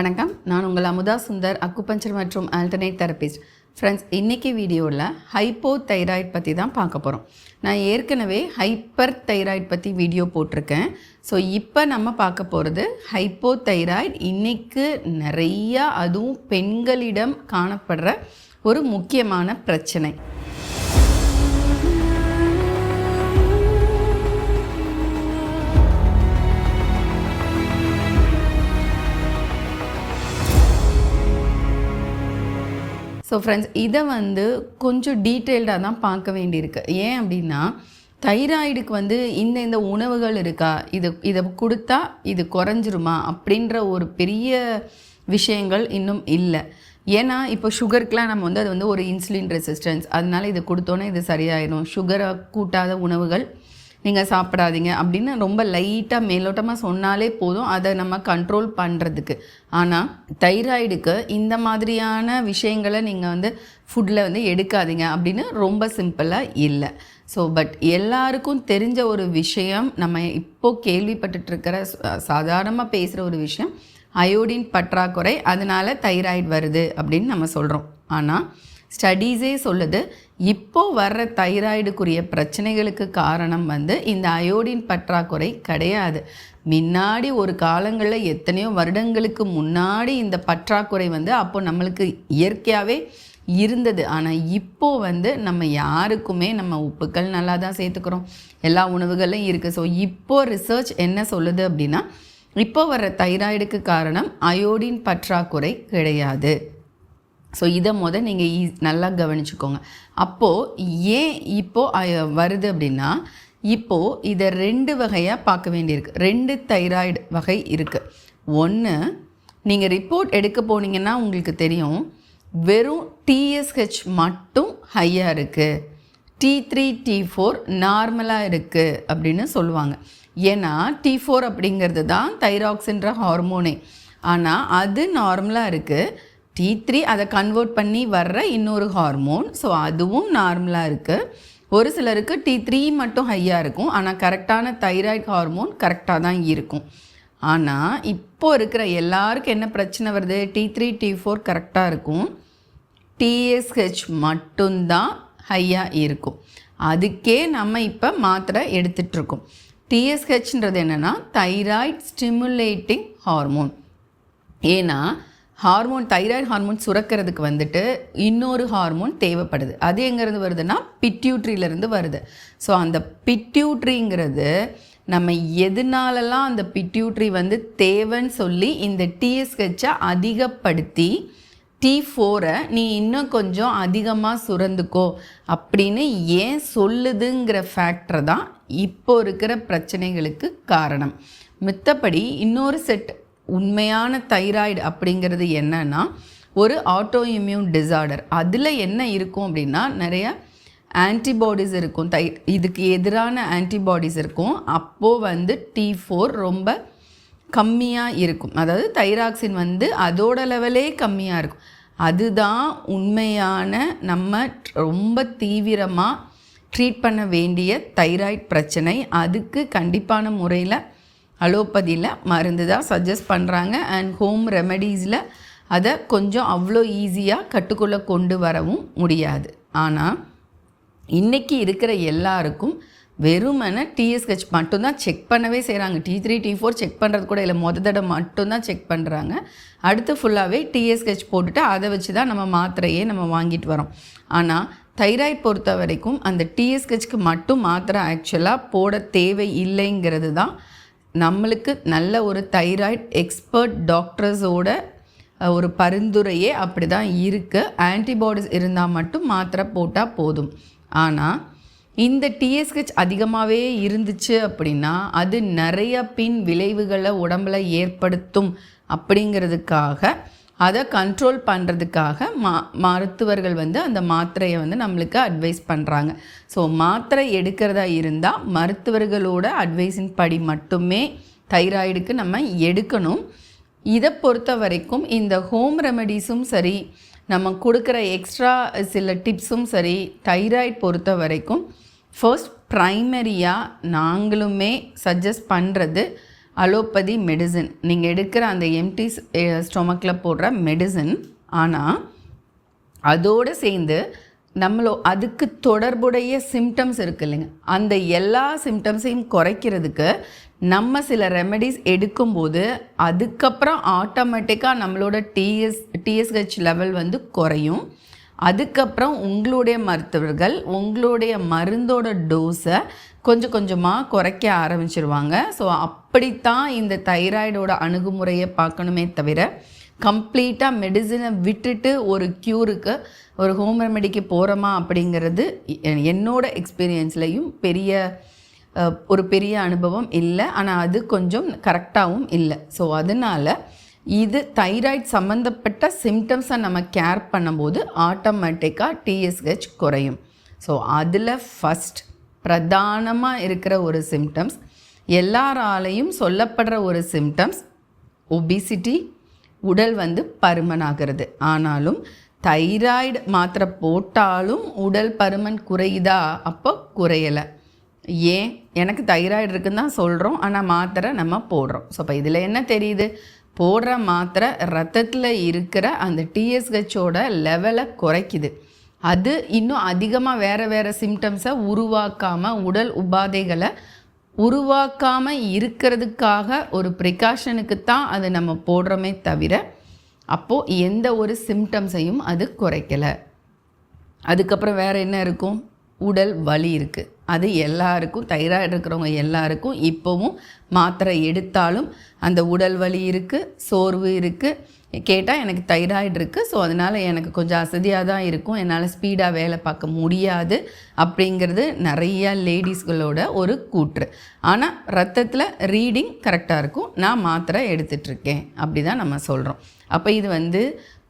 வணக்கம். நான் உங்கள் அமுதா சுந்தர் அக்குபஞ்சர் மற்றும் ஆல்டர்னேட் தெரபிஸ்ட் ஃப்ரெண்ட்ஸ் இன்றைக்கி வீடியோவில் ஹைப்போ தைராய்ட் பற்றி தான் பார்க்க போகிறோம் நான் ஏற்கனவே ஹைப்பர் தைராய்ட் பற்றி வீடியோ போட்டிருக்கேன். ஸோ இப்போ நம்ம பார்க்க போகிறது ஹைப்போ தைராய்ட் இன்றைக்கு நிறையா அதுவும் பெண்களிடம் காணப்படுற ஒரு முக்கியமான பிரச்சனை. ஸோ ஃப்ரெண்ட்ஸ் இதை வந்து கொஞ்சம் டீட்டெயில்டாக தான் பார்க்க வேண்டியிருக்கு. ஏன் அப்படின்னா தைராய்டுக்கு வந்து இந்த இந்த உணவுகள் இருக்கா? இது இதை கொடுத்தா இது குறைஞ்சிருமா? அப்படின்ற ஒரு பெரிய விஷயங்கள் இன்னும் இல்லை. ஏன்னா இப்போ சுகருக்குலாம் நம்ம வந்து அது வந்து ஒரு இன்சுலின் ரெசிஸ்டன்ஸ் அதனால இதை கொடுத்தோன்னே இது சரியாயிடும் சுகரை கூட்டாத உணவுகள் நீங்கள் சாப்பிடாதீங்க அப்படின்னு ரொம்ப லைட்டாக மேலோட்டமாக சொன்னாலே போதும். அதை நம்ம கண்ட்ரோல் பண்ணுறதுக்கு ஆனால் தைராய்டுக்கு இந்த மாதிரியான விஷயங்களை நீங்கள் வந்து ஃபுட்டில் வந்து எடுக்காதீங்க அப்படின்னு ரொம்ப சிம்பிளாக இல்லை. ஸோ பட் எல்லாருக்கும் தெரிஞ்ச ஒரு விஷயம் நம்ம இப்போது கேள்விப்பட்டுட்டு இருக்கிற சாதாரணமாக பேசுகிற ஒரு விஷயம் அயோடின் பற்றாக்குறை அதனால் தைராய்டு வருது அப்படின்னு நம்ம சொல்கிறோம் ஆனால் ஸ்டடீஸே சொல்லுது இப்போது வர்ற தைராய்டுக்குரிய பிரச்சனைகளுக்கு காரணம் வந்து இந்த அயோடின் பற்றாக்குறை கிடையாது. முன்னாடி ஒரு காலங்களில் எத்தனையோ வருடங்களுக்கு முன்னாடி இந்த பற்றாக்குறை வந்து அப்போ நம்மளுக்கு இயற்கையாகவே இருந்தது. ஆனால் இப்போது வந்து நம்ம யாருக்குமே நம்ம உப்புக்கள் நல்லா தான் சேர்த்துக்கிறோம். எல்லா உணவுகளும் இருக்குது ஸோ இப்போ ரிசர்ச் என்ன சொல்லுது அப்படின்னா இப்போ வர்ற தைராய்டுக்கு காரணம் அயோடின் பற்றாக்குறை கிடையாது. ஸோ இதை முத நீங்கள் ஈ நல்லா கவனிச்சுக்கோங்க. அப்போது ஏன் இப்போது வருது அப்படின்னா இப்போது இதை ரெண்டு வகையாக பார்க்க வேண்டியிருக்கு. ரெண்டு தைராய்டு வகை இருக்குது ஒன்று நீங்கள் ரிப்போர்ட் எடுக்க போனீங்கன்னா உங்களுக்கு தெரியும் வெறும் டிஎஸ்ஹெச் மட்டும் ஹையாக இருக்குது டி த்ரீ டி ஃபோர் நார்மலாக இருக்குது அப்படின்னு சொல்லுவாங்க. ஏன்னா டி ஃபோர் அப்படிங்கிறது தான் தைராக்சின்ற ஹார்மோனே ஆனால் அது நார்மலாக இருக்குது டி த்ரீ அதை கன்வெர்ட் பண்ணி வர்ற இன்னொரு ஹார்மோன் ஸோ அதுவும் நார்மலாக இருக்குது ஒரு சிலருக்கு டி த்ரீ மட்டும் ஹையாக இருக்கும். ஆனால் கரெக்டான தைராய்டு ஹார்மோன் கரெக்டாக தான் இருக்கும். ஆனால் இப்போ இருக்கிற எல்லாருக்கும் என்ன பிரச்சனை வருது? டி த்ரீ டி ஃபோர் கரெக்டாக இருக்கும். டிஎஸ்ஹெச் மட்டும்தான் ஹையாக இருக்கும். அதுக்கே நம்ம இப்போ மாத்திரை எடுத்துகிட்ருக்கோம் டிஎஸ்ஹெச்ன்றது என்னென்னா தைராய்டு ஸ்டிமுலேட்டிங் ஹார்மோன் ஏன்னா ஹார்மோன் தைராய்டு ஹார்மோன் சுரக்கிறதுக்கு வந்துட்டு இன்னொரு ஹார்மோன் தேவைப்படுது. அது எங்கேருந்து வருதுன்னா பிட்யூட்ரியிலேருந்து வருது. ஸோ அந்த பிட்யூட்ரிங்கிறது நம்ம எதனாலலாம் அந்த பிட்யூட்ரி வந்து தேவைன்னு சொல்லி இந்த டிஎஸ்ஹெச்சை அதிகப்படுத்தி டி ஃபோரை நீ இன்னும் கொஞ்சம் அதிகமாக சுரந்துக்கோ அப்படின்னு ஏன் சொல்லுதுங்கிற ஃபேக்டர் தான் இப்போ இருக்கிற பிரச்சனைகளுக்கு காரணம். மித்தபடி இன்னொரு செட் உண்மையான தைராய்டு அப்படிங்கிறது என்னன்னா ஒரு ஆட்டோ இம்யூன் டிசார்டர் அதில் என்ன இருக்கும் அப்படின்னா நிறைய ஆன்டிபாடிஸ் இருக்கும். தை இதுக்கு எதிரான ஆன்டிபாடிஸ் இருக்கும். அப்போது வந்து டி ஃபோர் ரொம்ப கம்மியாக இருக்கும். அதாவது தைராக்சின் வந்து அதோட லெவலே கம்மியாக இருக்கும். அதுதான் உண்மையான நம்ம ரொம்ப தீவிரமாக ட்ரீட் பண்ண வேண்டிய தைராய்ட் பிரச்சனை. அதுக்கு கண்டிப்பான முறையில் அலோபதியில் மருந்து தான் சஜஸ்ட் பண்ணுறாங்க அண்ட் ஹோம் ரெமெடிஸில் அதை கொஞ்சம் அவ்வளோ ஈஸியாக கட்டுக்குள்ளே கொண்டு வரவும் முடியாது. ஆனால் இன்றைக்கி இருக்கிற எல்லாருக்கும் வெறுமனை டிஎஸ்ஹெச் மட்டும்தான் செக் பண்ணவே செய்கிறாங்க T three T four check பண்ணுறது கூட இல்லை. மொத தடவை மட்டும்தான் செக் பண்ணுறாங்க அடுத்து ஃபுல்லாகவே டிஎஸ்ஹெச் போட்டுட்டு அதை வச்சு தான் நம்ம மாத்திரையே நம்ம வாங்கிட்டு வரோம். ஆனால் தைராய்டு பொறுத்த வரைக்கும் அந்த டிஎஸ்ஹெச்க்கு மட்டும் மாத்திரை ஆக்சுவலாக போட தேவை இல்லைங்கிறது தான் நம்மளுக்கு நல்ல ஒரு தைராய்டு எக்ஸ்பர்ட் டாக்டர்ஸோட ஒரு பரிந்துரையே அப்படி தான் இருக்குது ஆன்டிபாடிஸ் இருந்தால் மட்டும் மாத்திரை போட்டால் போதும். ஆனால் இந்த டிஎஸ்ஹெச் அதிகமாகவே இருந்துச்சு அப்படின்னா அது நிறைய பின் விளைவுகளை உடம்பில் ஏற்படுத்தும் அப்படிங்கிறதுக்காக அதை கண்ட்ரோல் பண்ணுறதுக்காக மா மருத்துவர்கள் வந்து அந்த மாத்திரையை வந்து நம்மளுக்கு அட்வைஸ் பண்ணுறாங்க ஸோ மாத்திரை எடுக்கிறதா இருந்தால் மருத்துவர்களோட அட்வைஸின் படி மட்டுமே தைராய்டுக்கு நம்ம எடுக்கணும். இதை பொறுத்த வரைக்கும் இந்த ஹோம் ரெமெடிஸும் சரி நம்ம கொடுக்குற எக்ஸ்ட்ரா சில டிப்ஸும் சரி தைராய்டு பொறுத்த வரைக்கும் ஃபர்ஸ்ட் ப்ரைமரியாக நாங்களுமே சஜஸ்ட் பண்ணுறது அலோபதி மெடிசன். நீங்கள் எடுக்கிற அந்த எம்டி ஸ்டொமக்கில் போடுற மெடிசன். ஆனால் அதோடு சேர்ந்து நம்மளோ அதுக்கு தொடர்புடைய சிம்டம்ஸ் இருக்கு இல்லைங்க. அந்த எல்லா சிம்டம்ஸையும் குறைக்கிறதுக்கு நம்ம சில ரெமெடிஸ் எடுக்கும்போது அதுக்கப்புறம் ஆட்டோமேட்டிக்காக நம்மளோட டிஎஸ் டிஎஸ்ஹெச் லெவல் வந்து குறையும். அதுக்கப்புறம் உங்களுடைய மருத்துவர்கள் உங்களுடைய மருந்தோட டோஸை கொஞ்சம் கொஞ்சமாக குறைக்க ஆரம்பிச்சிருவாங்க. ஸோ அப்படித்தான் இந்த தைராய்டோட அணுகுமுறையை பார்க்கணுமே தவிர கம்ப்ளீட்டாக மெடிசனை விட்டுட்டு ஒரு க்யூருக்கு ஒரு ஹோம் ரெமெடிக்கு போகிறோமா அப்படிங்கிறது என்னோட எக்ஸ்பீரியன்ஸ்லையும் பெரிய ஒரு பெரிய அனுபவம் இல்லை. ஆனால் அது கொஞ்சம் கரெக்டாகவும் இல்லை. ஸோ அதனால் இது தைராய்ட் சம்மந்தப்பட்ட சிம்டம்ஸை நம்ம கேர் பண்ணும்போது ஆட்டோமேட்டிக்காக டிஎஸ்ஹெச் குறையும். ஸோ அதில் ஃபஸ்ட் பிரதானமாக இருக்கிற ஒரு சிம்டம்ஸ் எல்லாராலையும் சொல்லப்படுற ஒரு சிம்டம்ஸ் ஒபிசிட்டி உடல் வந்து பருமனாகிறது ஆனாலும் தைராய்டு மாத்திரை போட்டாலும் உடல் பருமன் குறையுதா? அப்போ குறையலை. ஏன்? எனக்கு தைராய்டு இருக்குன்னு தான் சொல்கிறோம் ஆனால் மாத்திரை நம்ம போடுறோம். ஸோ அப்போ இதில் என்ன தெரியுது? போடுற மாத்திரை ரத்தத்தில் இருக்கிற அந்த டிஎஸ்ஹெச்சோட லெவலை குறைக்குது. அது இன்னும் அதிகமாக வேறு வேறு சிம்டம்ஸை உருவாக்காமல் உடல் உபாதைகளை உருவாக்காமல் இருக்கிறதுக்காக ஒரு ப்ரிகாஷனுக்கு தான் அது நம்ம போடுறோமே தவிர அப்போது எந்த ஒரு சிம்டம்ஸையும் அது குறைக்கலை. அதுக்கப்புறம் வேறு என்ன இருக்கும்? உடல் வலி இருக்குது அது எல்லாருக்கும் தைராய்டு இருக்கிறவங்க எல்லாருக்கும் இப்போவும் மாத்திரை எடுத்தாலும் அந்த உடல் வலி இருக்குது சோர்வு இருக்குது கேட்டால் எனக்கு தைராய்டு இருக்குது ஸோ அதனால் எனக்கு கொஞ்சம் அசதியாக தான் இருக்கும். என்னால் ஸ்பீடாக வேலை பார்க்க முடியாது அப்படிங்கிறது நிறைய லேடிஸ்களோட ஒரு கூற்று. ஆனால் ரத்தத்தில் ரீடிங் கரெக்டாக இருக்கும். நான் மாத்திரை எடுத்துகிட்ருக்கேன் அப்படி தான் நம்ம சொல்கிறோம் அப்போ இது வந்து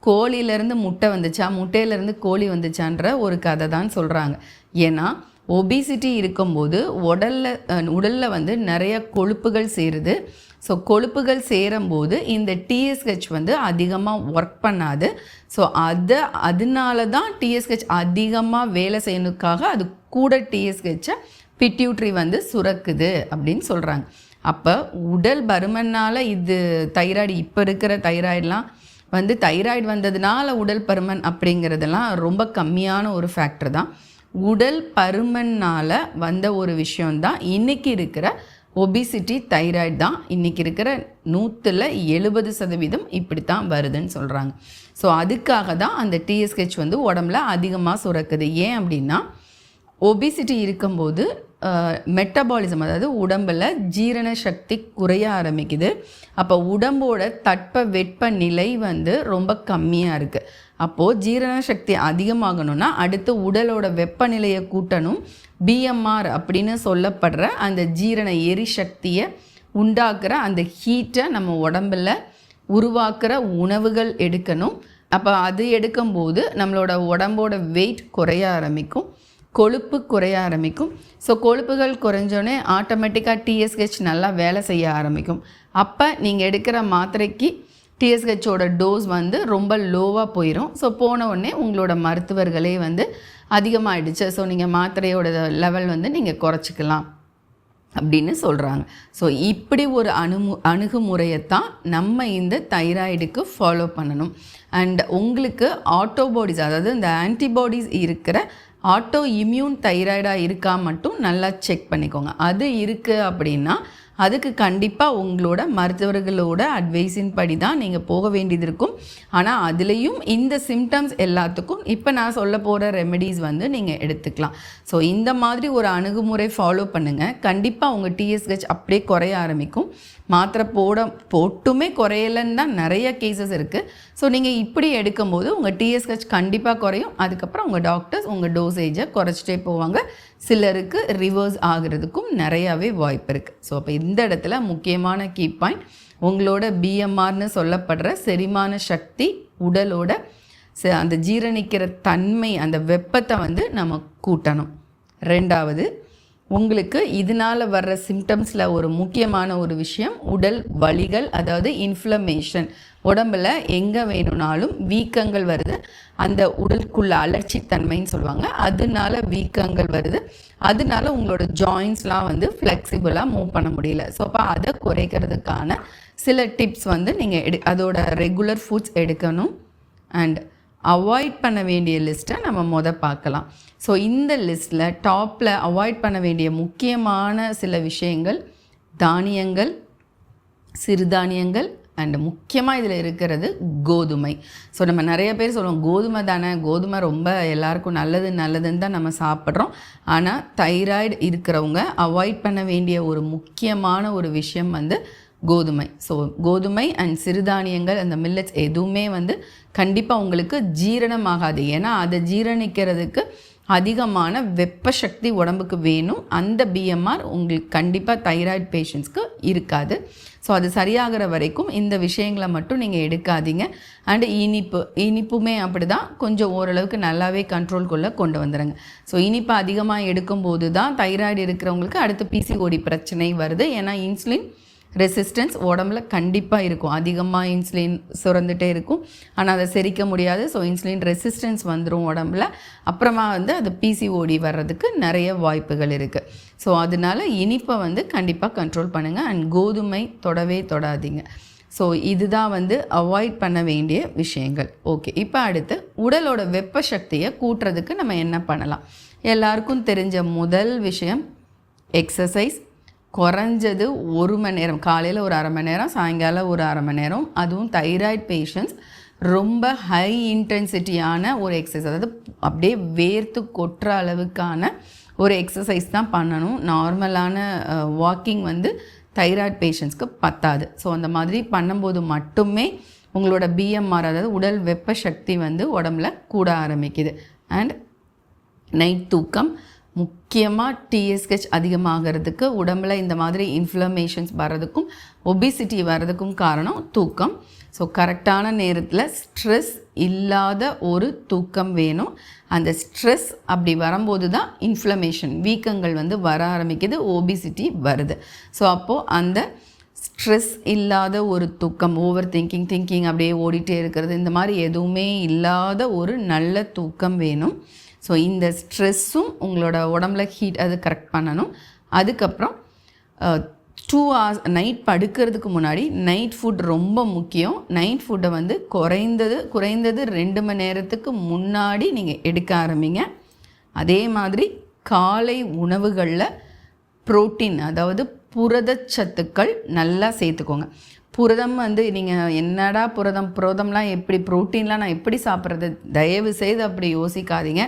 கோழியிலேருந்து முட்டை வந்துச்சா? முட்டையிலேருந்து கோழி வந்துச்சான்ற ஒரு கதை தான் சொல்கிறாங்க ஏன்னா ஒபிசிட்டி இருக்கும்போது உடலில் உடலில் வந்து நிறைய கொழுப்புகள் சேருது. ஸோ கொழுப்புகள் சேரும்போது இந்த டிஎஸ்ஹெச் வந்து அதிகமாக ஒர்க் பண்ணாது. ஸோ அதை அதனால தான் டிஎஸ்ஹெச் அதிகமாக வேலை செய்யணுக்காக அது கூட டிஎஸ்ஹெச்சை பிட்யூட்ரி வந்து சுரக்குது அப்படின்னு சொல்கிறாங்க அப்போ உடல் பருமனால் இது தைராய்டு இப்போ இருக்கிற தைராய்டெலாம் வந்து தைராய்டு வந்ததுனால உடல் பருமன் அப்படிங்கிறதெல்லாம் ரொம்ப கம்மியான ஒரு ஃபேக்டர் தான். உடல் பருமனால் வந்த ஒரு விஷயந்தான் இன்றைக்கி இருக்கிற ஒபிசிட்டி தைராய்டு தான் இன்றைக்கி இருக்கிற நூற்றில் எழுபது சதவீதம் இப்படி தான் வருதுன்னு சொல்கிறாங்க ஸோ அதுக்காக தான் அந்த டிஎஸ்ஹெச் வந்து உடம்புல அதிகமாக சுரக்குது. ஏன் அப்படின்னா ஒபிசிட்டி இருக்கும்போது மெட்டபாலிசம் அதாவது உடம்பில் ஜீரண சக்தி குறைய ஆரம்பிக்குது. அப்போ உடம்போட தட்ப வெப்ப நிலை வந்து ரொம்ப கம்மியாக இருக்குது அப்போது ஜீரண சக்தி அதிகமாகணும்னா அடுத்து உடலோட வெப்பநிலையை கூட்டணும். பிஎம்ஆர் அப்படின்னு சொல்லப்படுற அந்த ஜீரண எரிசக்தியை உண்டாக்குற அந்த ஹீட்டை நம்ம உடம்பில் உருவாக்குற உணவுகள் எடுக்கணும். அப்போ அது எடுக்கும்போது நம்மளோட உடம்போட வெயிட் குறைய ஆரம்பிக்கும். கொழுப்பு குறைய ஆரம்பிக்கும். ஸோ கொழுப்புகள் குறைஞ்சோடனே ஆட்டோமேட்டிக்காக டிஎஸ்ஹெச் நல்லா வேலை செய்ய ஆரம்பிக்கும். அப்போ நீங்கள் எடுக்கிற மாத்திரைக்கு டிஎஸ்ஹெச்சோட டோஸ் வந்து ரொம்ப லோவாக போயிடும் ஸோ போன உடனே உங்களோட மருத்துவர்களே வந்து அதிகமாகிடுச்சு ஸோ நீங்கள் மாத்திரையோட லெவல் வந்து நீங்கள் குறைச்சிக்கலாம் அப்படின்னு சொல்கிறாங்க ஸோ இப்படி ஒரு அணுமு அணுகுமுறையைத்தான் நம்ம இந்த தைராய்டுக்கு ஃபாலோ பண்ணணும். அண்ட் உங்களுக்கு ஆட்டோபாடிஸ் அதாவது இந்த ஆன்டிபாடிஸ் இருக்கிற ஆட்டோ இம்யூன் தைராய்டாக இருக்கா மட்டும் நல்லா செக் பண்ணிக்கோங்க. அது இருக்குது அப்படின்னா அதுக்கு கண்டிப்பாக உங்களோட மருத்துவர்களோட அட்வைஸின் படி தான் நீங்கள் போக வேண்டியது இருக்கும். ஆனால் அதுலேயும் இந்த சிம்டம்ஸ் எல்லாத்துக்கும் இப்போ நான் சொல்ல போகிற ரெமெடிஸ் வந்து நீங்கள் எடுத்துக்கலாம். ஸோ இந்த மாதிரி ஒரு அணுகுமுறை ஃபாலோ பண்ணுங்கள் கண்டிப்பாக உங்கள் டிஎஸ்ஹெச் அப்படியே குறைய ஆரம்பிக்கும். மாத்திரை போட போட்டுமே குறையலன்னு தான் நிறைய கேசஸ் இருக்குது ஸோ நீங்கள் இப்படி எடுக்கும்போது உங்கள் டிஎஸ்ஹெச் கண்டிப்பாக குறையும். அதுக்கப்புறம் உங்கள் டாக்டர்ஸ் உங்கள் டோசேஜை குறைச்சிட்டே போவாங்க. சிலருக்கு ரிவர்ஸ் ஆகிறதுக்கும் நிறையாவே வாய்ப்பு இருக்குது ஸோ அப்போ இந்த இடத்துல முக்கியமான கீ பாயிண்ட் உங்களோட பிஎம்ஆர்னு சொல்லப்படுற செரிமான சக்தி உடலோட அந்த ஜீரணிக்கிற தன்மை அந்த வெப்பத்தை வந்து நம்ம கூட்டணும். ரெண்டாவது உங்களுக்கு இதனால் வர்ற சிம்டம்ஸில் ஒரு முக்கியமான ஒரு விஷயம் உடல் வலிகள் அதாவது இன்ஃப்ளமேஷன் உடம்பில் எங்கே வேணும்னாலும் வீக்கங்கள் வருது. அந்த உடலுக்குள்ள அலர்ச்சித்தன்மைன்னு சொல்லுவாங்க. அதனால வீக்கங்கள் வருது. அதனால உங்களோட ஜாயின்ஸ்லாம் வந்து ஃப்ளெக்சிபிளாக மூவ் பண்ண முடியல. ஸோ அப்போ அதை குறைக்கிறதுக்கான சில டிப்ஸ் வந்து நீங்கள் எடு அதோட ரெகுலர் ஃபுட்ஸ் எடுக்கணும். அண்ட் அவாய்ட் பண்ண வேண்டிய லிஸ்ட்டை நம்ம மொதல் பார்க்கலாம். ஸோ இந்த லிஸ்ட்டில் டாப்பில் அவாய்ட் பண்ண வேண்டிய முக்கியமான சில விஷயங்கள் தானியங்கள் சிறுதானியங்கள் அண்ட் முக்கியமாக இதில் இருக்கிறது கோதுமை. ஸோ நம்ம நிறைய பேர் சொல்லுவோம் கோதுமை தானே கோதுமை ரொம்ப எல்லாருக்கும் நல்லது நல்லதுன்னு தான் நம்ம சாப்பிட்றோம். ஆனால் தைராய்டு இருக்கிறவங்க அவாய்ட் பண்ண வேண்டிய ஒரு முக்கியமான ஒரு விஷயம் வந்து கோதுமை. ஸோ கோதுமை அண்ட் சிறுதானியங்கள் அந்த மில்லட்ஸ் எதுவுமே வந்து கண்டிப்பாக உங்களுக்கு ஜீரணமாகாது. ஏன்னா அதை ஜீரணிக்கிறதுக்கு அதிகமான வெப்ப சக்தி உடம்புக்கு வேணும். அந்த பிஎம்ஆர் உங்களுக்கு கண்டிப்பாக தைராய்டு பேஷண்ட்ஸ்க்கு இருக்காது. ஸோ அது சரியாகிற வரைக்கும் இந்த விஷயங்களை மட்டும் நீங்கள் எடுக்காதீங்க. அண்டு இனிப்பு இனிப்புமே அப்படி தான் கொஞ்சம் ஓரளவுக்கு நல்லாவே கண்ட்ரோல்குள்ளே கொண்டு வந்துடுங்க ஸோ இனிப்பு அதிகமாக எடுக்கும்போது தான் தைராய்டு இருக்கிறவங்களுக்கு அடுத்து பிசிஓடி பிரச்சனை வருது. ஏன்னா இன்சுலின் ரெசிஸ்டன்ஸ் உடம்புல கண்டிப்பாக இருக்கும். அதிகமாக இன்சுலின் சுரந்துட்டே இருக்கும். ஆனால் அதை செரிக்க முடியாது. ஸோ இன்சுலின் ரெசிஸ்டன்ஸ் வந்துடும் உடம்புல. அப்புறமா வந்து அது பிசிஓடி வர்றதுக்கு நிறைய வாய்ப்புகள் இருக்குது ஸோ அதனால இனிப்பை வந்து கண்டிப்பாக கண்ட்ரோல் பண்ணுங்கள் அண்ட் கோதுமை தொடவே தொடாதீங்க. ஸோ இதுதான் வந்து அவாய்ட் பண்ண வேண்டிய விஷயங்கள். ஓகே இப்போ அடுத்து உடலோட வெப்ப சக்தியை கூட்டுறதுக்கு நம்ம என்ன பண்ணலாம்? எல்லாருக்கும் தெரிஞ்ச முதல் விஷயம் எக்ஸசைஸ் குறைஞ்சது ஒரு மணி நேரம். காலையில் ஒரு அரை மணி நேரம் சாயங்காலம் ஒரு அரை மணி நேரம். அதுவும் தைராய்டு பேஷண்ட்ஸ் ரொம்ப ஹை இன்டென்சிட்டியான ஒரு எக்ஸசைஸ் அதாவது அப்படியே வேர்த்து கொட்டுற அளவுக்கான ஒரு எக்ஸசைஸ் தான் பண்ணணும். நார்மலான வாக்கிங் வந்து தைராய்டு பேஷண்ட்ஸ்க்கு பத்தாது. ஸோ அந்த மாதிரி பண்ணும்போது மட்டுமே உங்களோட பிஎம்ஆர் அதாவது உடல் வெப்ப சக்தி வந்து உடம்புல கூட ஆரம்பிக்குது. அண்ட் நைட் தூக்கம் முக்கியமாக டிஎஸ்ஹெச் அதிகமாகிறதுக்கு உடம்புல இந்த மாதிரி இன்ஃப்ளமேஷன்ஸ் வர்றதுக்கும் ஒபிசிட்டி வர்றதுக்கும் காரணம் தூக்கம். ஸோ கரெக்டான நேரத்தில் ஸ்ட்ரெஸ் இல்லாத ஒரு தூக்கம் வேணும். அந்த ஸ்ட்ரெஸ் அப்படி வரும்போது தான் இன்ஃப்ளமேஷன் வீக்கங்கள் வந்து வர ஆரம்பிக்குது ஓபிசிட்டி வருது. ஸோ அப்போது அந்த ஸ்ட்ரெஸ் இல்லாத ஒரு தூக்கம் ஓவர் திங்கிங் திங்கிங் அப்படியே ஓடிட்டே இருக்கிறது இந்த மாதிரி எதுவுமே இல்லாத ஒரு நல்ல தூக்கம் வேணும். ஸோ இந்த ஸ்ட்ரெஸ்ஸும் உங்களோட உடம்புல ஹீட் அது கரெக்ட் பண்ணணும். அதுக்கப்புறம் டூ ஹவர்ஸ் நைட் படுக்கிறதுக்கு முன்னாடி நைட் ஃபுட் ரொம்ப முக்கியம். நைட் ஃபுட்டை வந்து குறைந்தது குறைந்தது ரெண்டு மணி நேரத்துக்கு முன்னாடி நீங்கள் எடுக்க ஆரம்பிங்க. அதே மாதிரி காலை உணவுகளில் புரோட்டீன் அதாவது புரதச்சத்துக்கள் நல்லா சேர்த்துக்கோங்க. புரதம் வந்து நீங்கள் என்னடா புரதம்? புரதம்லாம் எப்படி? ப்ரோட்டீன்லாம் நான் எப்படி சாப்பிட்றது? தயவு செய்து அப்படி யோசிக்காதீங்க.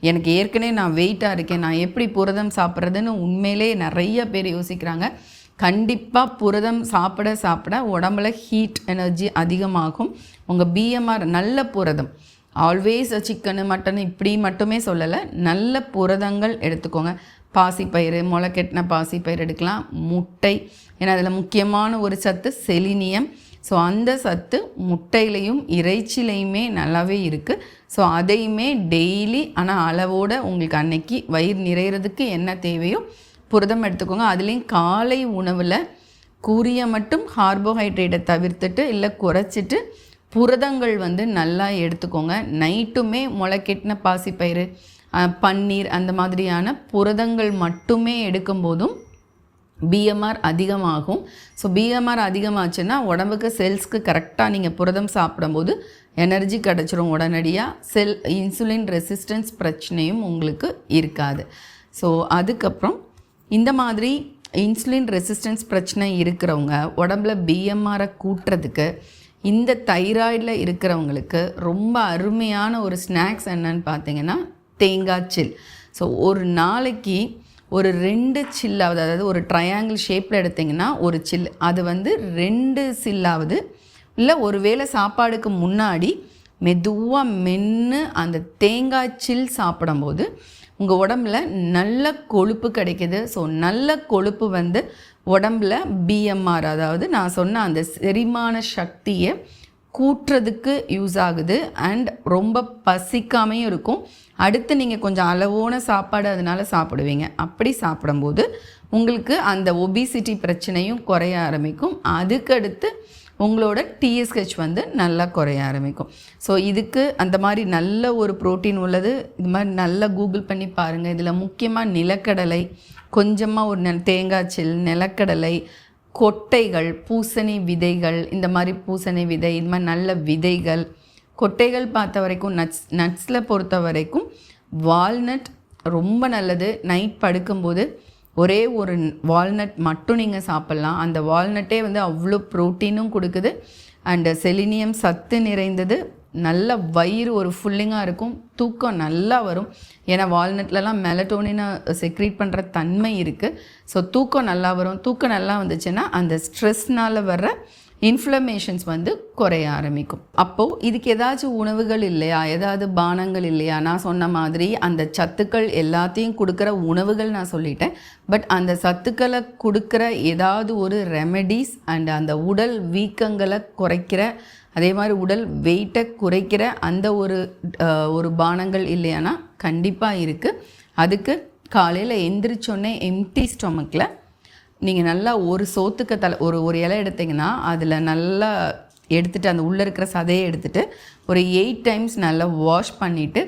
எனக்கு ஏற்கனவே நான் வெயிட்டாக இருக்கேன். நான் எப்படி புரதம் சாப்பிட்றதுன்னு உண்மையிலே நிறைய பேர் யோசிக்கிறாங்க. கண்டிப்பாக புரதம் சாப்பிட சாப்பிட உடம்புல ஹீட் எனர்ஜி அதிகமாகும். உங்கள் பிஎம்ஆர் நல்ல புரதம். ஆல்வேஸ் சிக்கனு மட்டன் இப்படி மட்டுமே சொல்லலை. நல்ல புரதங்கள் எடுத்துக்கோங்க. பாசிப்பயிறு முளைக்கெட்டின பாசிப்பயிறு எடுக்கலாம். முட்டை. ஏன்னா அதில் முக்கியமான ஒரு சத்து செலினியம் ஸோ அந்த சத்து முட்டையிலையும் இறைச்சிலையுமே நல்லாவே இருக்குது ஸோ அதையுமே டெய்லி ஆனால் அளவோடு உங்களுக்கு அன்னைக்கு வயிறு நிறையிறதுக்கு என்ன தேவையோ புரதம் எடுத்துக்கோங்க. அதுலேயும் காலை உணவில் கூறிய மட்டும் கார்போஹைட்ரேட்டை தவிர்த்துட்டு இல்லை குறைச்சிட்டு புரதங்கள் வந்து நல்லா எடுத்துக்கோங்க. நைட்டுமே முளைக்கெட்டின பாசிப்பயிறு பன்னீர் அந்த மாதிரியான புரதங்கள் மட்டுமே எடுக்கும்போதும் பிஎம்ஆர் அதிகமாகும். ஸோ பிஎம்ஆர் அதிகமாச்சுன்னா உடம்புக்கு செல்ஸ்க்கு கரெக்டாக நீங்கள் புரதம் சாப்பிடும்போது எனர்ஜி கிடச்சிரும் உடனடியாக செல் இன்சுலின் ரெசிஸ்டன்ஸ் பிரச்சனையும் உங்களுக்கு இருக்காது. ஸோ அதுக்கப்புறம் இந்த மாதிரி இன்சுலின் ரெசிஸ்டன்ஸ் பிரச்சனை இருக்கிறவங்க உடம்புல பிஎம்ஆரை கூட்டுறதுக்கு இந்த தைராய்டில் இருக்கிறவங்களுக்கு ரொம்ப அருமையான ஒரு ஸ்நாக்ஸ் என்னன்னு பார்த்தீங்கன்னா தேங்காய் சில். ஸோ ஒரு நாளைக்கு ஒரு ரெண்டு சில்லாவது அதாவது ஒரு ட்ரையாங்கிள் ஷேப்பில் எடுத்திங்கன்னா ஒரு சில் அது வந்து ரெண்டு சில்லாவது இல்லை ஒரு வேளை சாப்பாடுக்கு முன்னாடி மெதுவாக மென்று அந்த தேங்காய் சில் சாப்பிடும்போது உங்கள் உடம்புல நல்ல கொழுப்பு கிடைக்கிது. ஸோ நல்ல கொழுப்பு வந்து உடம்புல பிஎம்ஆர் அதாவது நான் சொன்ன அந்த செரிமான சக்தியை கூட்டுறதுக்கு யூஸ் ஆகுது. அண்ட் ரொம்ப பசிக்காமையும் இருக்கும். அடுத்து நீங்கள் கொஞ்சம் அளவோன சாப்பாடு அதனால் சாப்பிடுவீங்க. அப்படி சாப்பிடும்போது உங்களுக்கு அந்த ஒபிசிட்டி பிரச்சனையும் குறைய ஆரம்பிக்கும். அதுக்கடுத்து உங்களோட டிஎஸ்ஹெச் வந்து நல்லா குறைய ஆரம்பிக்கும். ஸோ இதுக்கு அந்த மாதிரி நல்ல ஒரு புரோட்டீன் உள்ளது. இது மாதிரி நல்லா கூகுள் பண்ணி பாருங்கள் இதில் முக்கியமாக நிலக்கடலை கொஞ்சமாக ஒரு நெ- தேங்காய் சில் நிலக்கடலை கொட்டைகள் பூசணி விதைகள் இந்த மாதிரி பூசணி விதை இது மாதிரி நல்ல விதைகள் கொட்டைகள் பார்த்த வரைக்கும் நட்ஸ் நட்ஸில் பொறுத்த வரைக்கும் வால்நட் ரொம்ப நல்லது. நைட் படுக்கும்போது ஒரே ஒரு வால்நட் மட்டும் நீங்கள் சாப்பிட்லாம். அந்த வால்நட்டே வந்து அவ்வளோ ப்ரோட்டீனும் கொடுக்குது. அண்டு செலினியம் சத்து நிறைந்தது. நல்ல வயிறு ஒரு ஃபுல்லிங்காக இருக்கும். தூக்கம் நல்லா வரும். ஏன்னா வால்நட்லலாம் மெலட்டோனினை செக்ரீட் பண்ணுற தன்மை இருக்குது ஸோ தூக்கம் நல்லா வரும். தூக்கம் நல்லா வந்துச்சுன்னா அந்த ஸ்ட்ரெஸ்னால் வர்ற இன்ஃப்ளமேஷன்ஸ் வந்து குறைய ஆரம்பிக்கும். அப்போது இதுக்கு ஏதாச்சும் உணவுகள் இல்லையா? ஏதாவது பானங்கள் இல்லையா? நான் சொன்ன மாதிரி அந்த சத்துக்கள் எல்லாத்தையும் கொடுக்குற உணவுகள் நான் சொல்லிட்டேன். பட் அந்த சத்துக்களை கொடுக்குற ஏதாவது ஒரு ரெமெடிஸ் அண்ட் அந்த உடல் வீக்கங்களை குறைக்கிற அதே மாதிரி உடல் வெயிட்டை குறைக்கிற அந்த ஒரு ஒரு பானங்கள் இல்லையானா கண்டிப்பாக இருக்குது அதுக்கு காலையில் எந்திரிச்சோன்னே எம்டி ஸ்டொமக்கில் நீங்கள் நல்லா ஒரு சோத்துக்க தலை ஒரு ஒரு இலை எடுத்தீங்கன்னா அதில் நல்லா எடுத்துட்டு அந்த உள்ளே இருக்கிற சதையை எடுத்துகிட்டு ஒரு எயிட் டைம்ஸ் நல்லா வாஷ் பண்ணிவிட்டு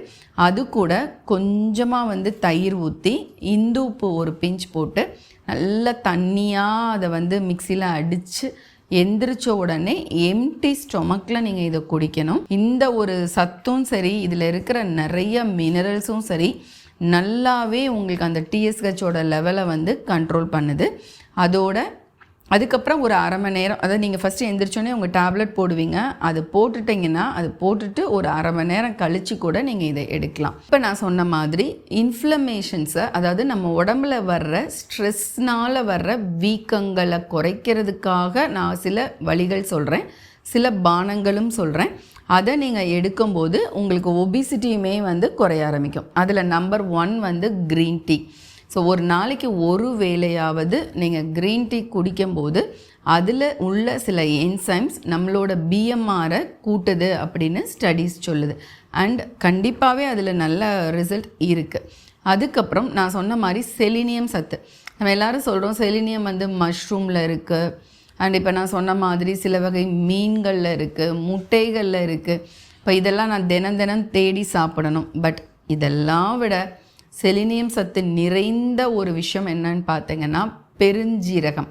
அது கூட கொஞ்சமாக வந்து தயிர் ஊற்றி இந்து உப்பு ஒரு பிஞ்ச் போட்டு நல்லா தண்ணியாக அதை வந்து மிக்சியில் அடித்து எந்திரிச்ச உடனே எம்டி ஸ்டொமக்கில் நீங்கள் இதை குடிக்கணும். இந்த ஒரு சத்தும் சரி இதில் இருக்கிற நிறைய மினரல்ஸும் சரி நல்லாவே உங்களுக்கு அந்த டிஎஸ்ஹெச்சோட லெவலை வந்து கண்ட்ரோல் பண்ணுது. அதோட அதுக்கப்புறம் ஒரு அரை மணி நேரம் அதாவது நீங்கள் ஃபஸ்ட்டு எந்திரிச்சோன்னே உங்கள் டேப்லெட் போடுவீங்க. அது போட்டுட்டிங்கன்னா அது போட்டுட்டு ஒரு அரை மணி நேரம் கழித்து கூட நீங்கள் இதை எடுக்கலாம். இப்போ நான் சொன்ன மாதிரி இன்ஃப்ளமேஷன்ஸை அதாவது நம்ம உடம்புல வர்ற ஸ்ட்ரெஸ்னால் வர்ற வீக்கங்களை குறைக்கிறதுக்காக நான் சில வழிகள் சொல்கிறேன் சில பானங்களும் சொல்கிறேன் அதை நீங்கள் எடுக்கும்போது உங்களுக்கு ஒபிசிட்டியுமே வந்து குறைய ஆரம்பிக்கும். அதில் நம்பர் ஒன் வந்து க்ரீன் டீ ஸோ ஒரு நாளைக்கு ஒரு வேளையாவது நீங்கள் க்ரீன் டீ குடிக்கும்போது அதில் உள்ள சில என்சைம்ஸ் நம்மளோட பிஎம்ஆரை கூட்டுது அப்படின்னு ஸ்டடீஸ் சொல்லுது. அண்ட் கண்டிப்பாகவே அதில் நல்ல ரிசல்ட் இருக்குது அதுக்கப்புறம் நான் சொன்ன மாதிரி செலினியம் சத்து. நம்ம எல்லாரும் சொல்கிறோம் செலினியம் வந்து மஷ்ரூமில் இருக்குது அண்ட் இப்போ நான் சொன்ன மாதிரி சில வகை மீன்களில் இருக்குது முட்டைகளில் இருக்குது இப்போ இதெல்லாம் நான் தினம் தினம் தேடி சாப்பிடணும். பட் இதெல்லாம் விட செலினியம் சத்து நிறைந்த ஒரு விஷயம் என்னன்னு பார்த்தீங்கன்னா பெருஞ்சீரகம்.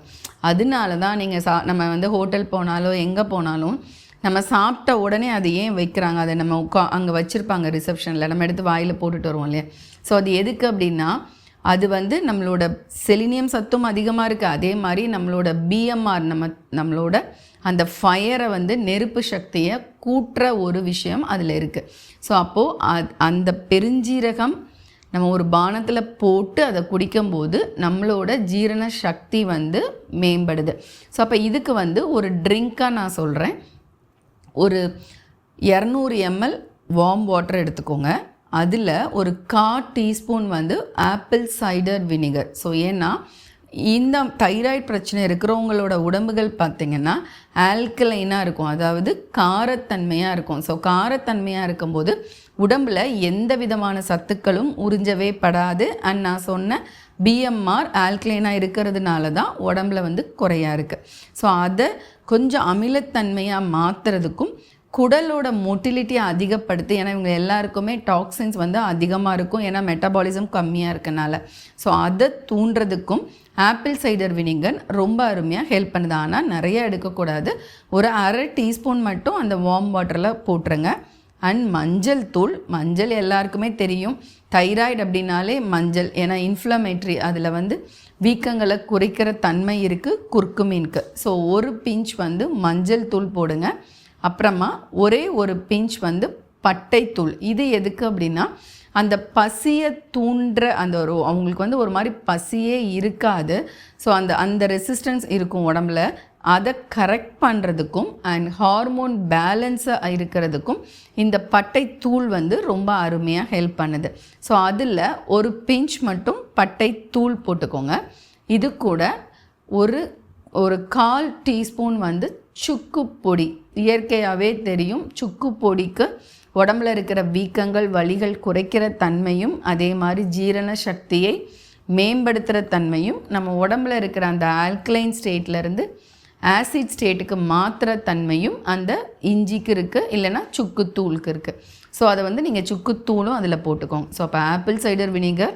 அதனால தான் நீங்கள் சா நம்ம வந்து ஹோட்டல் போனாலோ எங்கே போனாலும் நம்ம சாப்பிட்ட உடனே அது ஏன் வைக்கிறாங்க? அதை நம்ம உட்கா அங்கே வச்சுருப்பாங்க ரிசப்ஷனில் நம்ம எடுத்து வாயில் போட்டுட்டு வருவோம் இல்லையா? ஸோ அது எதுக்கு அப்படின்னா அது வந்து நம்மளோட செலினியம் சத்தும் அதிகமாக இருக்குது அதே மாதிரி நம்மளோட பிஎம்ஆர் நம்ம நம்மளோட அந்த ஃபயரை வந்து நெருப்பு சக்தியை கூட்டுற ஒரு விஷயம் அதில் இருக்குது ஸோ அப்போது அந்த பெருஞ்சீரகம் நம்ம ஒரு பானத்தில் போட்டு அதை குடிக்கும்போது நம்மளோட ஜீரண சக்தி வந்து மேம்படுது. ஸோ அப்போ இதுக்கு வந்து ஒரு ட்ரிங்காக நான் சொல்கிறேன் ஒரு இரநூறு எம்எல் வார்ம் வாட்டர் எடுத்துக்கோங்க. அதில் ஒரு கா டீஸ்பூன் வந்து ஆப்பிள் சைடர் வினிகர் ஸோ ஏன்னா இந்த தைராய்டு பிரச்சனை இருக்கிறவங்களோட உடம்புகள் பார்த்திங்கன்னா ஆல்கலைனாக இருக்கும். அதாவது காரத்தன்மையாக இருக்கும். ஸோ காரத்தன்மையாக இருக்கும்போது உடம்பில் எந்த விதமான சத்துக்களும் உறிஞ்சவே படாது. அண்ட் நான் சொன்ன பிஎம்ஆர் ஆல்க்ளைனாக இருக்கிறதுனால தான் உடம்புல வந்து குறையா இருக்குது ஸோ அதை கொஞ்சம் அமிலத்தன்மையாக மாற்றுறதுக்கும் குடலோட மொட்டிலிட்டியை அதிகப்படுத்தி ஏன்னா இவங்க எல்லாருக்குமே டாக்ஸின்ஸ் வந்து அதிகமாக இருக்கும் ஏன்னா மெட்டபாலிசம் கம்மியாக இருக்கனால. ஸோ அதை தூண்டுறதுக்கும் ஆப்பிள் சைடர் வினிங்கன் ரொம்ப அருமையாக ஹெல்ப் பண்ணுது. ஆனால் நிறைய எடுக்கக்கூடாது. ஒரு அரை டீஸ்பூன் மட்டும் அந்த வார்ம் வாட்டரில் போட்டுருங்க. அண்ட் மஞ்சள் தூள். மஞ்சள் எல்லாருக்குமே தெரியும். தைராய்டு அப்படின்னாலே மஞ்சள். ஏன்னா இன்ஃப்ளமேட்ரி அதில் வந்து வீக்கங்களை குறைக்கிற தன்மை இருக்குது குர்க்குமீனுக்கு ஸோ ஒரு பிஞ்ச் வந்து மஞ்சள் தூள் போடுங்க. அப்புறமா ஒரே ஒரு பிஞ்ச் வந்து பட்டைத்தூள் இது எதுக்கு அப்படின்னா அந்த பசியை தூண்டுற அந்த ஒரு அவங்களுக்கு வந்து ஒரு மாதிரி பசியே இருக்காது. ஸோ அந்த அந்த ரெசிஸ்டன்ஸ் இருக்கும் உடம்புல. அதை கரெக்ட் பண்ணுறதுக்கும் அண்ட் ஹார்மோன் பேலன்ஸாக இருக்கிறதுக்கும் இந்த பட்டை தூள் வந்து ரொம்ப அருமையாக ஹெல்ப் பண்ணுது. ஸோ அதில் ஒரு பிஞ்ச் மட்டும் பட்டை தூள் போட்டுக்கோங்க. இது கூட ஒரு ஒரு கால் டீஸ்பூன் வந்து சுக்கு பொடி. இயற்கையாகவே தெரியும் சுக்கு பொடிக்கு உடம்புல இருக்கிற வீக்கங்கள் வலிகள் குறைக்கிற தன்மையும் அதே மாதிரி ஜீரண சக்தியை மேம்படுத்துகிற தன்மையும் நம்ம உடம்புல இருக்கிற அந்த ஆல்கலைன் ஸ்டேட்லேருந்து ஆசிட் ஸ்டேட்டுக்கு மாத்திர தன்மையும் அந்த இஞ்சிக்கு இருக்குது இல்லைன்னா சுக்குத்தூளுக்கு இருக்குது ஸோ அதை வந்து நீங்கள் சுக்குத்தூளும் அதில் போட்டுக்கோங்க. ஸோ அப்போ ஆப்பிள் சைடர் வினிகர்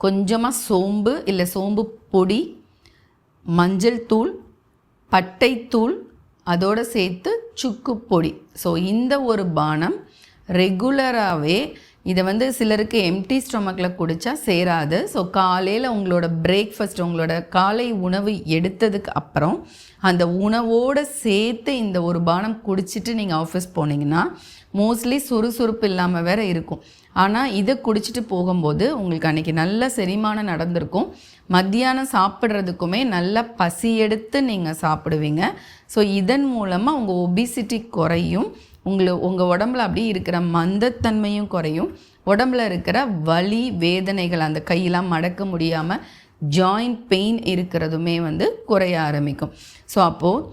கொஞ்சமாக சோம்பு இல்லை சோம்பு பொடி மஞ்சள் தூள் பட்டைத்தூள் அதோடு சேர்த்து சுக்கு பொடி. ஸோ இந்த ஒரு பானம் ரெகுலராகவே இதை வந்து சிலருக்கு எம்டி ஸ்டொமக்கில் குடித்தா சேராது. ஸோ காலையில் உங்களோட பிரேக்ஃபாஸ்ட் உங்களோட காலை உணவு எடுத்ததுக்கு அப்புறம் அந்த உணவோடு சேர்த்து இந்த ஒரு பானம் குடிச்சிட்டு நீங்கள் ஆஃபீஸ் போனீங்கன்னா மோஸ்ட்லி சுறுசுறுப்பு இல்லாமல் வேற இருக்கும். ஆனால் இதை குடிச்சிட்டு போகும்போது உங்களுக்கு அன்றைக்கி நல்ல செரிமானம் நடந்திருக்கும். மத்தியானம் சாப்பிட்றதுக்குமே நல்ல பசி எடுத்து நீங்கள் சாப்பிடுவீங்க. ஸோ இதன் மூலமாக உங்கள் ஒபிசிட்டி குறையும். உங்களை உங்கள் உடம்புல அப்படியே இருக்கிற மந்தத்தன்மையும் குறையும். உடம்புல இருக்கிற வலி வேதனைகள் அந்த கையெல்லாம் மடக்க முடியாமல் ஜாயிண்ட் பெயின் இருக்கிறதுமே வந்து குறைய ஆரம்பிக்கும். ஸோ அப்போது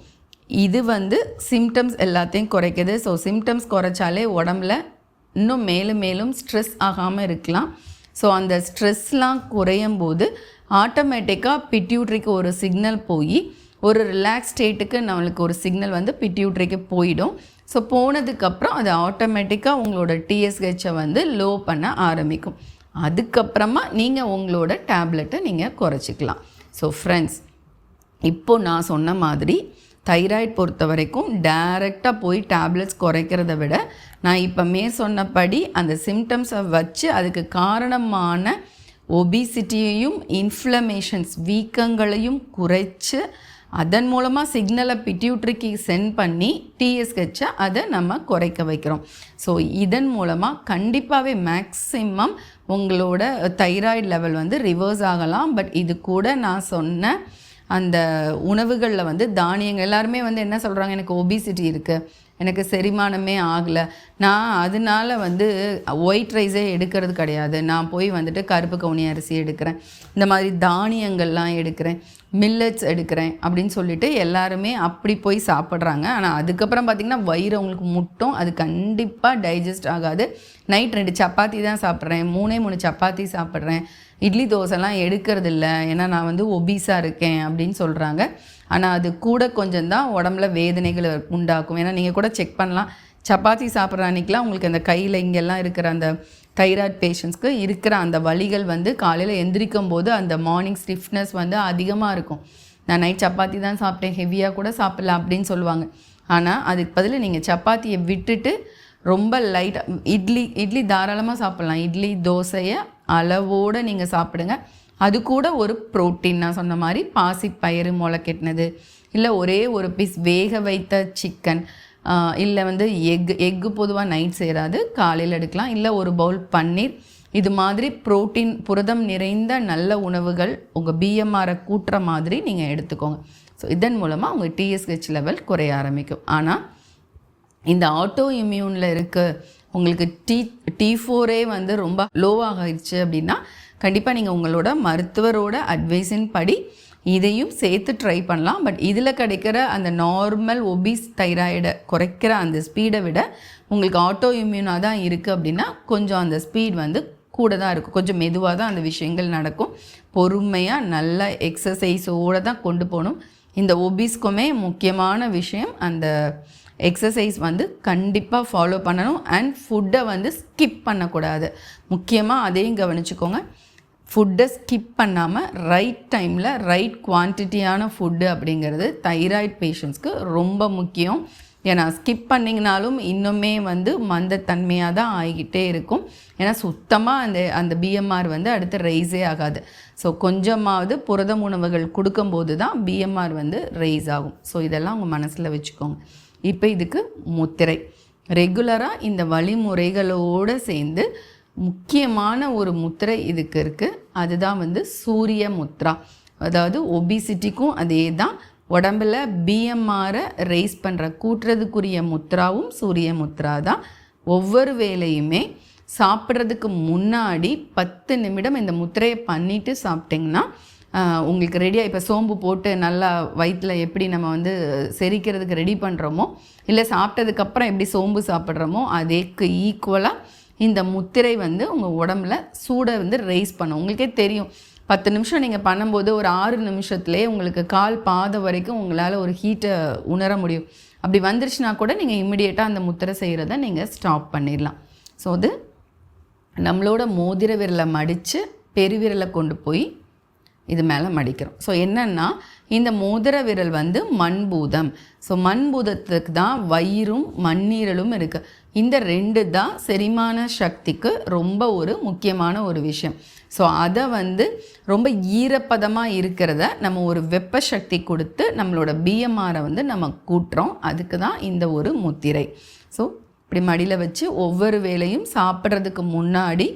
இது வந்து சிம்டம்ஸ் எல்லாத்தையும் குறைக்குது. ஸோ சிம்டம்ஸ் குறைச்சாலே உடம்புல இன்னும் மேலும் மேலும் ஸ்ட்ரெஸ் ஆகாமல் இருக்கலாம். ஸோ அந்த ஸ்ட்ரெஸ்லாம் குறையும் போது ஆட்டோமேட்டிக்காக பிட்யூட்ரிக்கு ஒரு சிக்னல் போய் ஒரு ரிலாக்ஸ் ஸ்டேட்டுக்கு நம்மளுக்கு ஒரு சிக்னல் வந்து பிட்யூட்ரிக்கு போயிடும். ஸோ போனதுக்கப்புறம் அது ஆட்டோமேட்டிக்காக உங்களோட டிஎஸ்ஹெச்சை வந்து லோ பண்ண ஆரம்பிக்கும். அதுக்கப்புறமா நீங்கள் உங்களோட டேப்லெட்டை நீங்கள் குறைச்சிக்கலாம். ஸோ ஃப்ரெண்ட்ஸ் இப்போது நான் சொன்ன மாதிரி தைராய்ட் பொறுத்த வரைக்கும் டைரெக்டாக போய் டேப்லெட்ஸ் குறைக்கிறத விட நான் இப்போ மே சொன்னபடி அந்த சிம்டம்ஸை வச்சு அதுக்கு காரணமான ஒபிசிட்டியையும் இன்ஃப்ளமேஷன்ஸ் வீக்கங்களையும் குறைச்சு அதன் மூலமாக சிக்னலை பிட்யூட்ரிக்கு சென்ட் பண்ணி டிஎஸ்ஹெச்சை அதை நம்ம குறைக்க வைக்கிறோம். ஸோ இதன் மூலமாக கண்டிப்பாகவே மேக்ஸிமம் உங்களோட தைராய்டு லெவல் வந்து ரிவர்ஸ் ஆகலாம். பட் இது கூட நான் சொன்ன அந்த உணவுகளில் வந்து தானியங்கள் எல்லாருமே வந்து என்ன சொல்கிறாங்க எனக்கு ஒபிசிட்டி இருக்குது எனக்கு செரிமானமே ஆகலை. நான் அதனால வந்து ஒயிட் ரைஸே எடுக்கிறது கிடையாது. நான் போய் வந்துட்டு கருப்பு கவுனி அரிசி எடுக்கிறேன். இந்த மாதிரி தானியங்கள்லாம் எடுக்கிறேன். மில்லட்ஸ் எடுக்கிறேன் அப்படின்னு சொல்லிட்டு எல்லாருமே அப்படி போய் சாப்பிட்றாங்க. ஆனால் அதுக்கப்புறம் பார்த்திங்கன்னா வயிறு அவங்களுக்கு முட்டும். அது கண்டிப்பாக டைஜஸ்ட் ஆகாது. நைட் ரெண்டு சப்பாத்தி தான் சாப்பிட்றேன். மூணே மூணு சப்பாத்தி சாப்பிட்றேன். இட்லி தோசைலாம் எடுக்கிறது இல்லை ஏன்னா நான் வந்து ஒபீஸாக இருக்கேன் அப்படின்னு சொல்கிறாங்க ஆனால் அது கூட கொஞ்சம் தான் உடம்புல வேதனைகளை உண்டாக்கும். ஏன்னா நீங்கள் கூட செக் பண்ணலாம். சப்பாத்தி சாப்பிட்ற அன்றைக்கெலாம் உங்களுக்கு அந்த கையில் இங்கெல்லாம் இருக்கிற அந்த தைராய்ட் பேஷண்ட்ஸ்க்கு இருக்கிற அந்த வலிகள் வந்து காலையில் எந்திரிக்கும் போது அந்த மார்னிங் ஸ்டிஃப்னஸ் வந்து அதிகமாக இருக்கும். நான் நைட் சப்பாத்தி தான் சாப்பிட்டேன். ஹெவியாக கூட சாப்பிடல அப்படின்னு சொல்லுவாங்க. ஆனால் அதுக்கு பதில் நீங்கள் சப்பாத்தியை விட்டுட்டு ரொம்ப லைட்டாக இட்லி இட்லி தாராளமாக சாப்பிட்லாம். இட்லி தோசையை அளவோடு நீங்கள் சாப்பிடுங்க. அது கூட ஒரு ப்ரோட்டீன் நான் சொன்ன மாதிரி பாசிப்பயிறு முளைக்கெட்டினது இல்லை ஒரே ஒரு பீஸ் வேக வைத்த சிக்கன் இல்லை வந்து எக் எக்கு பொதுவாக நைட் சேராது காலையில் எடுக்கலாம். இல்லை ஒரு பவுல் பன்னீர். இது மாதிரி புரோட்டீன் புரதம் நிறைந்த நல்ல உணவுகள் உங்கள் பிஎம்ஆரை கூட்டுற மாதிரி நீங்கள் எடுத்துக்கோங்க. ஸோ இதன் மூலமாக உங்கள் டிஎஸ்ஹெச் லெவல் குறைய ஆரம்பிக்கும். ஆனால் இந்த ஆட்டோ இம்யூனில் இருக்க உங்களுக்கு டி டி ஃபோரே வந்து ரொம்ப லோவாகிடுச்சு அப்படின்னா கண்டிப்பாக நீங்கள் உங்களோட மருத்துவரோட அட்வைஸின் படி இதையும் சேர்த்து ட்ரை பண்ணலாம். பட் இதில் கிடைக்கிற அந்த நார்மல் ஒபிஸ் தைராய்டை குறைக்கிற அந்த ஸ்பீடை விட உங்களுக்கு ஆட்டோ இம்யூனாக தான் இருக்குது அப்படின்னா கொஞ்சம் அந்த ஸ்பீட் வந்து கூட தான் இருக்கும். கொஞ்சம் மெதுவாக தான் அந்த விஷயங்கள் நடக்கும். பொறுமையாக நல்ல எக்ஸசைஸோடு தான் கொண்டு போகணும். இந்த ஒபிஸ்க்குமே முக்கியமான விஷயம் அந்த எக்ஸசைஸ் வந்து கண்டிப்பாக ஃபாலோ பண்ணணும் அண்ட் ஃபுட்டை வந்து ஸ்கிப் பண்ணக்கூடாது. முக்கியமாக அதையும் கவனிச்சுக்கோங்க. ஃபுட்டை ஸ்கிப் பண்ணாமல் ரைட் டைமில் ரைட் குவான்டிட்டியான ஃபுட்டு அப்படிங்கிறது தைராய்டு பேஷண்ட்ஸ்க்கு ரொம்ப முக்கியம். ஏன்னா ஸ்கிப் பண்ணிங்கனாலும் இன்னுமே வந்து மந்தத்தன்மையாக தான் ஆகிக்கிட்டே இருக்கும். ஏன்னா சுத்தமாக அந்த அந்த பிஎம்ஆர் வந்து அடுத்து ரைஸே ஆகாது. ஸோ கொஞ்சமாவது புரதம் உணவுகள் கொடுக்கும்போது தான் பிஎம்ஆர் வந்து ரைஸ் ஆகும். ஸோ இதெல்லாம் உங்கள் மனசில் வச்சுக்கோங்க. இப்போ இதுக்கு முத்திரை. ரெகுலராக இந்த வழிமுறைகளோடு சேர்ந்து முக்கியமான ஒரு முத்திரை இதுக்கு இருக்குது அதுதான் வந்து சூரிய முத்ரா. அதாவது ஒபிசிட்டிக்கும் அதே தான் உடம்பில் பிஎம்ஆரை ரைஸ் பண்ணுற கூட்டுறதுக்குரிய முத்ராவும் சூரிய முத்ரா தான் ஒவ்வொரு வேலையுமே சாப்பிட்றதுக்கு முன்னாடி பத்து நிமிடம் இந்த முத்திரையை பண்ணிவிட்டு சாப்பிட்டிங்கன்னா உங்களுக்கு ரெடியாக இப்போ சோம்பு போட்டு நல்லா வயிற்றில் எப்படி நம்ம வந்து செரிக்கிறதுக்கு ரெடி பண்ணுறோமோ இல்லை சாப்பிட்டதுக்கப்புறம் எப்படி சோம்பு சாப்பிட்றோமோ அதேக்கு ஈக்குவலாக இந்த முத்திரை வந்து உங்கள் உடம்புல சூடை வந்து ரைஸ் பண்ணும். உங்களுக்கே தெரியும். பத்து நிமிஷம் நீங்கள் பண்ணும்போது ஒரு ஆறு நிமிஷத்துலேயே உங்களுக்கு கால் பாதம் வரைக்கும் உங்களால் ஒரு ஹீட்டை உணர முடியும். அப்படி வந்துருச்சுன்னா கூட நீங்கள் இமிடியேட்டாக அந்த முத்திரை செய்கிறத நீங்கள் ஸ்டாப் பண்ணிடலாம் ஸோ அது நம்மளோட மோதிர விரலை மடித்து பெருவிரலை கொண்டு போய் இது மேலே மடிக்கிறோம். ஸோ என்னென்னா இந்த மோதிர விரல் வந்து மண்பூதம். ஸோ மண்பூதத்துக்கு தான் வயிறும் மண்ணீரலும் இருக்குது இந்த ரெண்டு தான் செரிமான சக்திக்கு ரொம்ப ஒரு முக்கியமான ஒரு விஷயம். ஸோ அதை வந்து ரொம்ப ஈரப்பதமாக இருக்கிறத நம்ம ஒரு வெப்ப சக்தி கொடுத்து நம்மளோட பிஎம்ஆரை வந்து நம்ம கூட்டுறோம். அதுக்கு தான் இந்த ஒரு முத்திரை. ஸோ இப்படி மடியில் வச்சு ஒவ்வொரு வேளையும் சாப்பிட்றதுக்கு முன்னாடி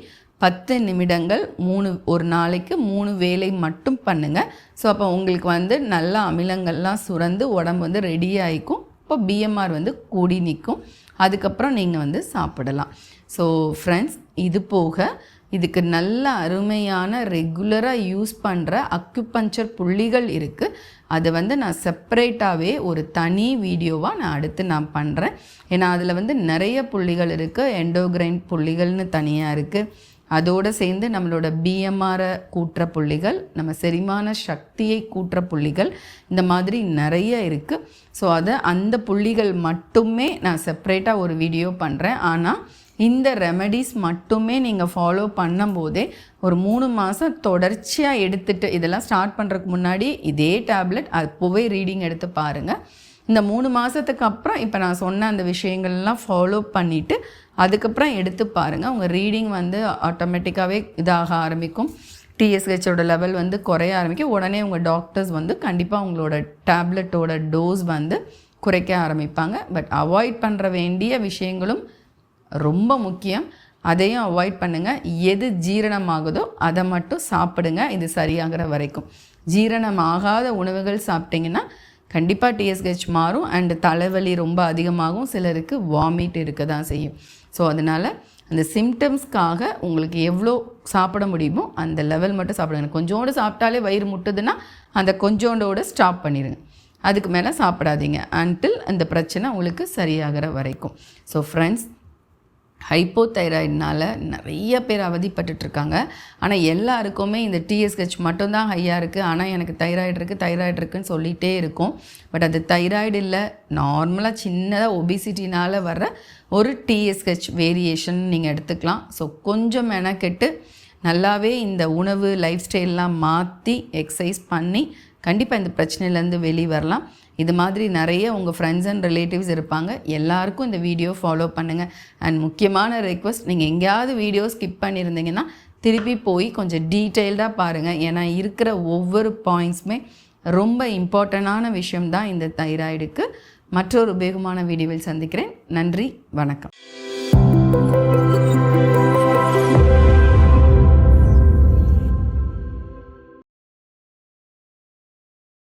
பத்து நிமிடங்கள் மூணு ஒரு நாளைக்கு மூணு வேலை மட்டும் பண்ணுங்கள் ஸோ அப்போ உங்களுக்கு வந்து நல்ல அமிலங்கள்லாம் சுரந்து உடம்பு வந்து ரெடி ஆகிக்கும் இப்போ பிஎம்ஆர் வந்து கூடி நிற்கும். அதுக்கப்புறம் நீங்கள் வந்து சாப்பிடலாம். ஸோ ஃப்ரெண்ட்ஸ் இது போக இதுக்கு நல்ல அருமையான ரெகுலராக யூஸ் பண்ணுற அக்குபஞ்சர் புள்ளிகள் இருக்குது அதை வந்து நான் செப்பரேட்டாகவே ஒரு தனி வீடியோவாக நான் அடுத்து நான் பண்ணுறேன் ஏன்னா அதில் வந்து நிறைய புள்ளிகள் இருக்குது எண்டோகிரைன் புள்ளிகள்னு தனியாக இருக்குது அதோடு சேர்ந்து நம்மளோட பிஎம்ஆரை கூட்டுற புள்ளிகள் நம்ம செரிமான சக்தியை கூட்டுற புள்ளிகள் இந்த மாதிரி நிறைய இருக்குது ஸோ அதை அந்த புள்ளிகள் மட்டுமே நான் செப்ரேட்டாக ஒரு வீடியோ பண்ணுறேன் ஆனால் இந்த ரெமெடிஸ் மட்டுமே நீங்கள் ஃபாலோ பண்ணும்போதே ஒரு மூணு மாதம் தொடர்ச்சியாக எடுத்துகிட்டு இதெல்லாம் ஸ்டார்ட் பண்ணுறதுக்கு முன்னாடி இதே டேப்லெட் அப்போவே ரீடிங் எடுத்து பாருங்கள் இந்த மூணு மாதத்துக்கு அப்புறம் இப்போ நான் சொன்ன அந்த விஷயங்கள்லாம் ஃபாலோ பண்ணிவிட்டு அதுக்கப்புறம் எடுத்து பாருங்கள் உங்கள் ரீடிங் வந்து ஆட்டோமேட்டிக்காகவே இதாக ஆரம்பிக்கும். டிஎஸ்ஹெச்சோட லெவல் வந்து குறைய ஆரம்பிக்கும். உடனே உங்கள் டாக்டர்ஸ் வந்து கண்டிப்பாக உங்களோட டேப்லெட்டோட டோஸ் வந்து குறைக்க ஆரம்பிப்பாங்க. பட் அவாய்ட் பண்ணுற வேண்டிய விஷயங்களும் ரொம்ப முக்கியம். அதையும் அவாய்ட் பண்ணுங்கள் எது ஜீரணமாகுதோ அதை மட்டும் சாப்பிடுங்க. இது சரியாகிற வரைக்கும். ஜீரணம் ஆகாத உணவுகள் சாப்பிட்டிங்கன்னா கண்டிப்பாக டிஎஸ்ஹெச் மாறும். அண்டு தலைவலி ரொம்ப அதிகமாகும். சிலருக்கு வாமிட் இருக்க தான் செய்யும். ஸோ அதனால் அந்த சிம்டம்ஸ்க்காக உங்களுக்கு எவ்வளோ சாப்பிட முடியுமோ அந்த லெவல் மட்டும் சாப்பிடுங்க. கொஞ்சோண்டு சாப்பிட்டாலே வயிறு முட்டுதுன்னா அந்த கொஞ்சோண்டோட ஸ்டாப் பண்ணிடுங்க அதுக்கு மேலே சாப்பிடாதீங்க. அன்டில் அந்த பிரச்சனை உங்களுக்கு சரியாகிற வரைக்கும். ஸோ ஃப்ரெண்ட்ஸ் ஹைப்போதைராய்டுனால நிறைய பேர் அவதிப்பட்டுருக்காங்க ஆனால் எல்லாருக்குமே இந்த டிஎஸ்ஹெச் மட்டும்தான் ஹையாக இருக்குது ஆனால் எனக்கு தைராய்டு இருக்குது தைராய்டு இருக்குன்னு சொல்லிகிட்டே இருக்கும். பட் அது தைராய்டு இல்லை. நார்மலாக சின்னதாக ஒபிசிட்டினால் வர்ற ஒரு டிஎஸ்ஹெச் வேரியேஷன் நீங்கள் எடுத்துக்கலாம். ஸோ கொஞ்சம் மெனக்கெட்டு நல்லாவே இந்த உணவு லைஃப் ஸ்டைல்லாம் மாற்றி எக்ஸசைஸ் பண்ணி கண்டிப்பாக இந்த பிரச்சனையிலேருந்து வெளியே வரலாம். இது மாதிரி நிறைய உங்கள் ஃப்ரெண்ட்ஸ் அண்ட் ரிலேட்டிவ்ஸ் இருப்பாங்க. எல்லாருக்கும் இந்த வீடியோ ஃபாலோ பண்ணுங்கள் அண்ட் முக்கியமான ரெக்வஸ்ட் நீங்கள் எங்கேயாவது வீடியோ ஸ்கிப் பண்ணியிருந்தீங்கன்னா திருப்பி போய் கொஞ்சம் டீட்டெயில்டாக பாருங்கள் ஏன்னா இருக்கிற ஒவ்வொரு பாயிண்ட்ஸுமே ரொம்ப இம்பார்ட்டண்ட்டான விஷயம்தான் இந்த தைராய்டுக்கு மற்றொரு உபயோகமான வீடியோவில் சந்திக்கிறேன். நன்றி வணக்கம்.